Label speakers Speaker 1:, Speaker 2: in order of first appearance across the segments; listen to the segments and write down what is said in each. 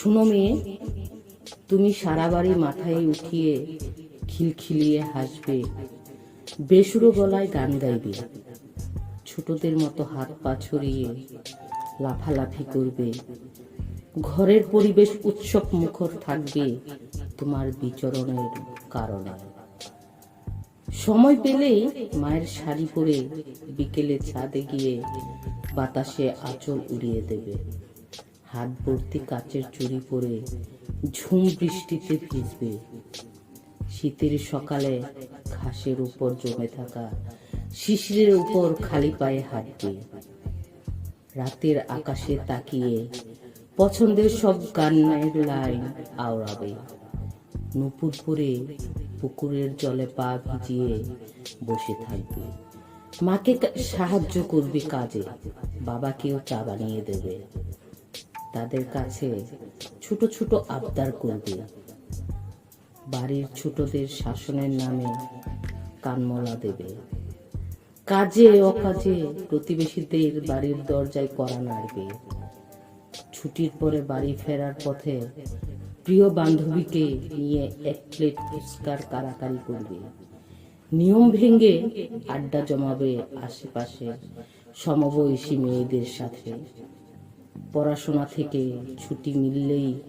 Speaker 1: শুনো মেয়ে, তুমি সারা বাড়ি মাথায় উঠিয়ে খিলখিলিয়ে হাসবে, বেসুরো গলায় গান গাইবে, ছোটদের মতো হাত পা ছড়িয়ে লাফালাফি করবে, ঘরের পরিবেশ উৎসব মুখর থাকবে তোমার বিচরণের কারণে। সময় পেলেই মায়ের শাড়ি পরে বিকেলে ছাদে গিয়ে বাতাসে আঁচল উড়িয়ে দেবে। হাত ভর্তি কাচের চুড়ি পরে ঝুম বৃষ্টিতে ভিজবে। শীতের সকালে ঘাসের উপর জমে থাকা শিশিরের উপর খালি পায়ে হাঁটবে। রাতের আকাশে তাকিয়ে পছন্দের সব গানের লাইন আওড়াবে। নুপুর পরে পুকুরের জলে পা ভিজিয়ে বসে থাকবে। মাকে সাহায্য করবে কাজে। বাবাকেও চা বানিয়ে দেবে। তাদের কাছে ছোট ছোট আবদার করবে। বাড়ির ছোটদের শাসনের নামে কানমলা দেবে। কাজে অকাজে প্রতিবেশীদের বাড়ির দরজায় করা নাড়বে। ছুটির পরে বাড়ি ফেরার পথে প্রিয় বান্ধবীকে নিয়ে এক প্লেট ফুচকার কারাকারি করবে। নিয়ম ভেঙে আড্ডা জমাবে আশেপাশে সমবয়সী মেয়েদের সাথে। পড়াশোনা থেকে ছুটি মিললেই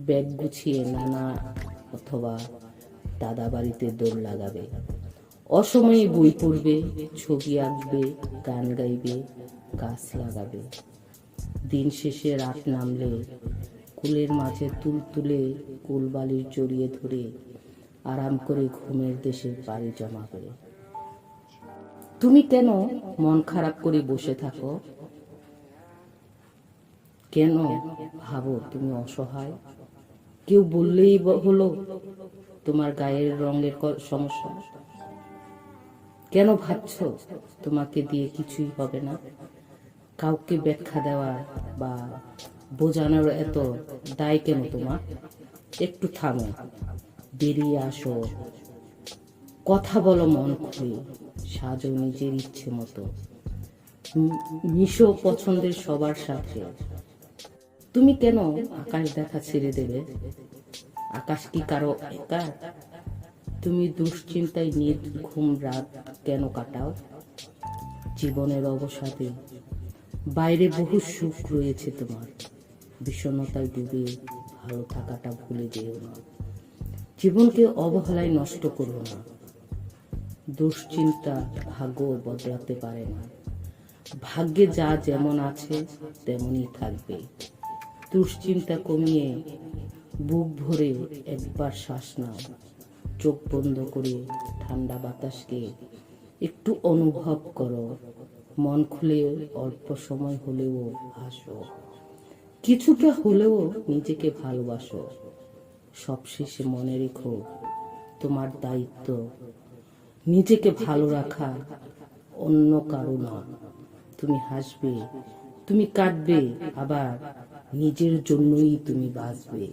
Speaker 1: ব্যাগ গুছিয়ে নানা অথবা দাদা বাড়িতে দৌড় লাগাবে। অসময়ে বই পড়বে, ছবি আঁকবে, গান গাইবে, গাছ লাগাবে। দিন শেষে রাত নামলে কুলের মাঝে তুল তুলে কুল বালির জড়িয়ে ধরে আরাম করে ঘুমের দেশে বাড়ি জমাবে তুমি কেন মন খারাপ করে বসে থাকো? কেন ভাবো তুমি অসহায়? কেউ বললেই হলো তোমার গায়ের রঙের সমস্যা। কেন ভাবছ তোমাকে দিয়ে কিছুই হবে না? কাউকে ব্যাখ্যা দেওয়া বা বোঝানোর এত দায় কেন তোমার? একটু থামো, বেরিয়ে আসো। কথা বলো মন খুলে, সাজো নিজের ইচ্ছে মতো। মিশো পছন্দের সবার সাথে। তুমি কেন আকাশ দেখা ছেড়ে দেবে? আকাশ কি কারও একা? তুমি দুশ্চিন্তায় ঘুম রাত কেন কাটাও? জীবনের অবসাদে বাইরে বহু সুখ রয়েছে তোমার। বিষণ্ণতায় ডুবে ভালো থাকাটা ভুলে যেও না। জীবনকে অবহেলায় নষ্ট করো না। দুশ্চিন্তা ভাগ্য বদলাতে পারে না। ভাগ্যে যা যেমন আছে, তেমনই থাকবে। দুশ্চিন্তা কমিয়ে বুক ভরে একবার শ্বাস নাও। চোখ বন্ধ করে ঠান্ডা বাতাসকে একটু অনুভব করো। মন খুলে অল্প সময় হলেও হাসো। কিছুটা হলেও নিজেকে ভালোবাসো। সবশেষে মনে রেখো, তোমার দায়িত্ব নিজেকে ভালো রাখা অন্য কারও না তুমি হাসবে তুমি কাঁদবে আবার নিজের জন্যই তুমি বাঁচবে।